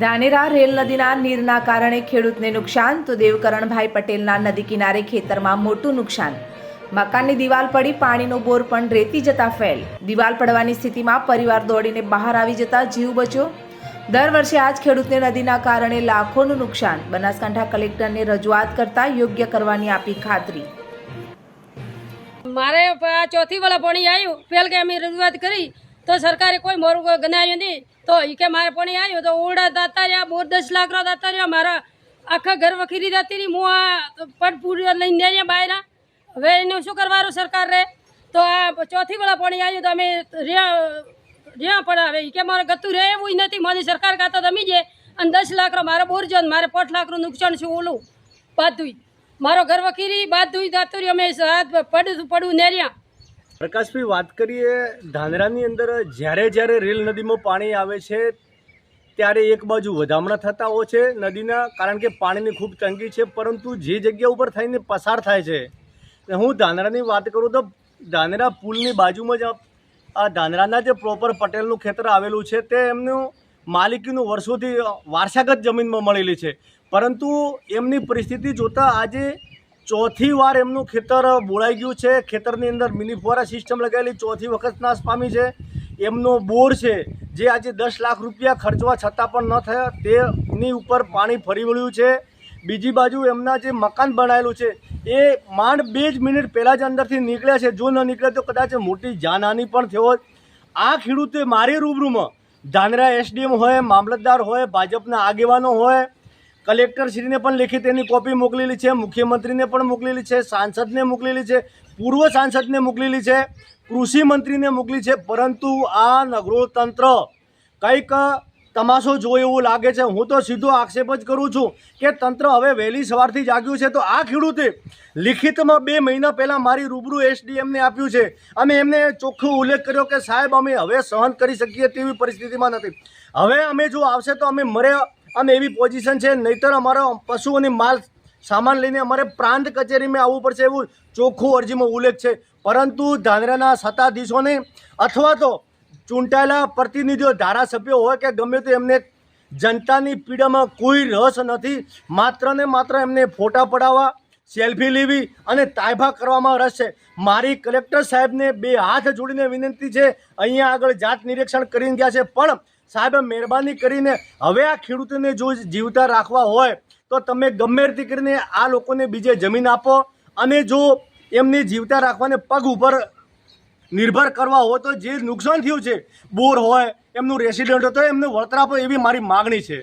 Dhanera rail નદીના નીરના કારણે ખેડૂતને નુકસાન, તો દેવકરણભાઈ પટેલના નદી કિનારે ખેતરમાં મોટું નુકસાન. મકાનની દિવાલ પડી, પાણીનો બોર પણ રેતી જતા ફેલ. દિવાલ પડવાની સ્થિતિમાં પરિવાર દોડીને બહાર આવી જતા જીવ બચ્યો. દર વર્ષે આ જ ખેડૂતને નદીના કારણે લાખોનું નુકસાન. બનાસકાંઠા કલેક્ટરને રજૂઆત કરતા યોગ્ય કરવાની આપી ખાતરી. મારે ચોથી વાળા પાણી આવ્યું ફેલ કે અમે રજૂઆત કરી. તો સરકારે કોઈ મોરું કોઈ ગણાવ્યું નહીં. તો એ કે મારે પાણી આવ્યું તો ઓરડા દાતા રહ્યા બોર દસ લાખ રો દાતા રહ્યા મારા આખા ઘર વખીરી દાતી રહી. હું આ પટ પૂરી લઈને રહ્યા બહાર હવે એનું શું કરવાનું સરકાર રે? તો આ ચોથી વાળા પાણી આવ્યું તો અમે રહ્યા રહ્યા પણ આવે. કે મારે ગતું રહે એવું નથી. મને સરકાર ખાતા તમે જાય. અને દસ લાખ મારે બોર જો ને મારે પાંચ લાખનું નુકસાન છે ઓલું? બાધું મારો ઘર વખીરી બાધું દાતું રહ્યું અમે પડું પડું નેર્યા. પ્રકાશભાઈ, વાત કરીએ ધાનેરાની અંદર જ્યારે જ્યારે રેલ નદીમાં પાણી આવે છે, ત્યારે એક બાજુ વધામણા થતા હોય છે નદીના, કારણ કે પાણીની ખૂબ તંગી છે, પરંતુ જે જગ્યા ઉપર થઈને પસાર થાય છે. હું ધાનેરાની વાત કરું તો ધાનેરા પુલની બાજુમાં જ આ- આ જે પ્રોપર પટેલનું ખેતર આવેલું છે, તે એમનું માલિકીનું વર્ષોથી વારસાગત જમીનમાં મળેલી છે. પરંતુ એમની પરિસ્થિતિ જોતાં આજે ચોથી વાર એમનું ખેતર બોળાઈ ગયું છે. ખેતરની અંદર મિની ફુવારા સિસ્ટમ લગાવેલી. ચોથી વખત નાશ પામી છે. એમનો બોર છે, જે આજે દસ લાખ રૂપિયા ખર્ચવા છતાં પણ ન થયા. તેની ઉપર પાણી ફરી વળ્યું છે. બીજી બાજુ એમના જે મકાન બનાવેલું છે, એ માંડ બે જ મિનિટ પહેલાં જ અંદરથી નીકળ્યા છે. જો ન નીકળે તો કદાચ મોટી જાનહાની પણ થયો. આ ખેડૂતે મારી રૂબરૂમાં ધાનરા એસડીએમ હોય, મામલતદાર હોય, ભાજપના આગેવાનો હોય કલેક્ટરશ્રીને પણ લેખિત એની કોપી મોકલેલી છે, મુખ્યમંત્રીને પણ મોકલેલી છે, સાંસદને મોકલેલી છે, પૂર્વ સાંસદને મોકલેલી છે, કૃષિ મંત્રીને મોકલી છે, પરંતુ આ નગરો તંત્ર કંઈક તમાશો જોવે એવું લાગે છે. હું તો સીધો આક્ષેપ જ કરું છું કે તંત્ર હવે વહેલી સવારથી જાગ્યું છે. તો આ ખેડૂતે લિખિતમાં બે મહિના પહેલાં મારી રૂબરૂ એસડીએમને આપ્યું છે. અમે એમને ચોખ્ખો ઉલ્લેખ કર્યો કે સાહેબ, અમે હવે સહન કરી શકીએ તેવી પરિસ્થિતિમાં નથી. હવે અમે જો આવશે તો અમે મરે અમે એવી પોઝિશન છે, નહીતર અમારો પશુઓની માલ સામાન લઈને અમારે પ્રાંત કચેરીમાં આવવું પડશે એવું ચોખ્ખું અરજીમાં ઉલ્લેખ છે. પરંતુ ધાનેરાના સત્તાધીશોને અથવા તો ચૂંટાયેલા પ્રતિનિધિઓ, ધારાસભ્યો હોય કે ગમે તે એમને જનતાની પીડામાં કોઈ રસ નથી, માત્ર ને માત્ર એમને ફોટા પડાવવા, સેલ્ફી લેવી અને તાયભા કરવામાં રસ છે. મારી કલેક્ટર સાહેબને બે હાથ જોડીને વિનંતી છે, અહીંયા આગળ જાત નિરીક્ષણ કરીને ગયા છે. પણ સાહેબ મહેરબાની કરીને હવે આ ખેડૂતોને જો જીવતા રાખવા હોય, તો તમે ગમે તે કરીને આ લોકોને બીજે જમીન આપો અને જો એમને જીવતા રાખવાને પગ ઉપર નિર્ભર કરવા હોય, તો જે નુકસાન થયું છે, બોર હોય, એમનું રેસિડેન્ટ હોય, તો એમને વળતર આપો, એવી મારી માગણી છે.